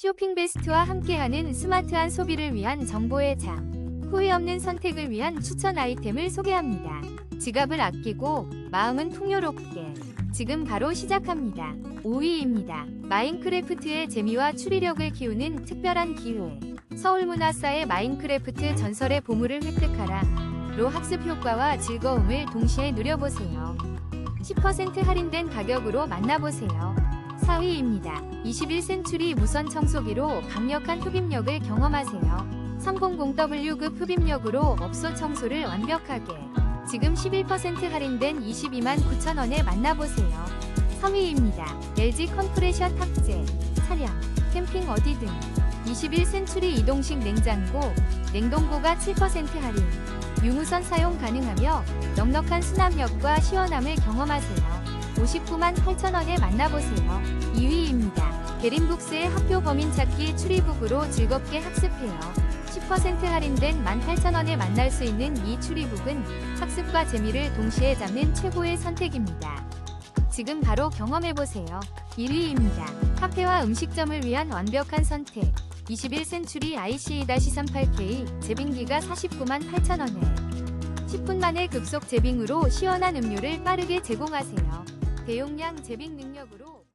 쇼핑 베스트와 함께하는 스마트한 소비를 위한 정보의 장. 후회 없는 선택을 위한 추천 아이템을 소개합니다. 지갑을 아끼고 마음은 풍요롭게. 지금 바로 시작합니다. 5위입니다. 마인크래프트의 재미와 추리력을 키우는 특별한 기회. 서울문화사의 마인크래프트 전설의 보물을 획득하라. 로 학습 효과와 즐거움을 동시에 누려보세요. 10% 할인된 가격으로 만나보세요. 4위입니다. 21센츄리 무선 청소기로 강력한 흡입력을 경험하세요. 300W급 흡입력으로 업소 청소를 완벽하게. 지금 11% 할인된 22만 9천원에 만나보세요. 3위입니다. LG 컴프레셔 탑재, 차량, 캠핑 어디든. 21센츄리 이동식 냉장고, 냉동고가 7% 할인. 유무선 사용 가능하며 넉넉한 수납력과 시원함을 경험하세요. 59만 8천원에 만나보세요. 2위입니다. 베린북스의 학교 범인 찾기 추리북으로 즐겁게 학습해요. 10% 할인된 18,000원에 만날 수 있는 이 추리북은 학습과 재미를 동시에 잡는 최고의 선택입니다. 지금 바로 경험해보세요. 1위입니다. 카페와 음식점을 위한 완벽한 선택. 21센츄리 ICE-38K 제빙기가 49만 8천원에 10분 만에 급속 제빙으로 시원한 음료를 빠르게 제공하세요. 대용량 제빙 능력으로